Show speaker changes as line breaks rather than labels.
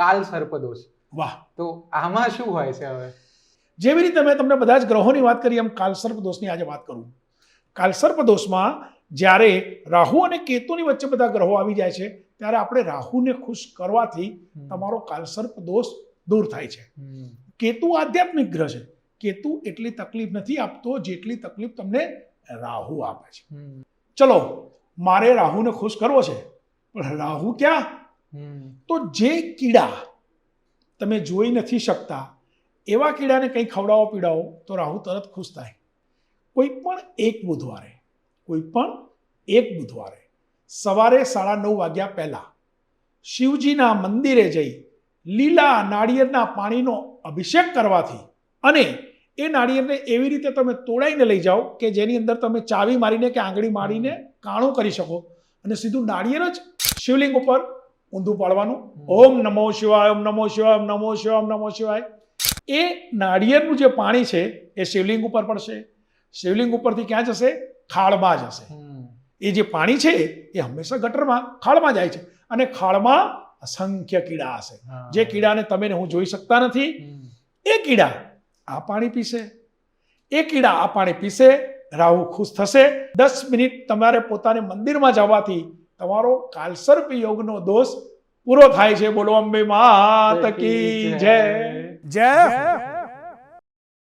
કાલ સર્પદોષ.
વાહ.
તો આમાં શું હોય છે હવે?
જેવી રીતે મેં તમને બધા જ ગ્રહોની વાત કરી એમ કાલસર્પ દોષની આજે વાત કરું. કાલસર્પ દોષમાં જ્યારે રાહુ અને કેતુની વચ્ચે બધા ગ્રહો આવી જાય છે ત્યારે આપણે રાહુને ખુશ કરવાથી તમારો કાલસર્પ દોષ દૂર થાય છે. કેતુ આધ્યાત્મિક ગ્રહ છે. કેતુ એટલી તકલીફ નથી આપતો જેટલી તકલીફ તમને રાહુ આપે છે. ચલો મારે રાહુને ખુશ કરવો છે. પણ રાહુ ક્યાં. તો જે કીડા તમે જોઈ નથી શકતા, એવા કીડાને કંઈ ખવડાવો પીડાવો તો રાહુ તરત ખુશ થાય. કોઈ પણ એક બુધવારે, કોઈ પણ એક બુધવારે સવારે સાડા નવ વાગ્યા પહેલાં શિવજીના મંદિરે જઈ લીલા નાળિયેરના પાણીનો અભિષેક કરવાથી અને એ નાળિયેરને એવી રીતે તમે તોડાઈને લઈ જાઓ કે જેની અંદર તમે ચાવી મારીને કે આંગળી મારીને કાણું કરી શકો અને સીધું નાળિયેર જ શિવલિંગ ઉપર ઊંધું પાડવાનું. ઓમ નમો શિવાય ઓમ નમો શિવાય ઓમ નમો શિવાય ઓમ નમો શિવાય. એ નાળિયેરનું જે પાણી છે એ શિવલિંગ ઉપર પડશે. શિવલિંગ ઉપરથી ક્યાં જશે? ખાળમાં જશે. એ જે પાણી છે એ હંમેશા ગટરમાં ખાળમાં જાય છે. અને ખાળમાં અસંખ્ય કીડા હશે. જે કીડાને તમે હું જોઈ શકતા નથી. એ કીડા આ પાણી પીશે. એ કીડા આ પાણી પીશે રાહુ ખુશ થશે. દસ મિનિટ તમારે પોતાને મંદિરમાં જવાથી તમારો કાલસર્પ યોગનો દોષ પૂરો થાય છે બોલો અંબે માત કી જય. જય.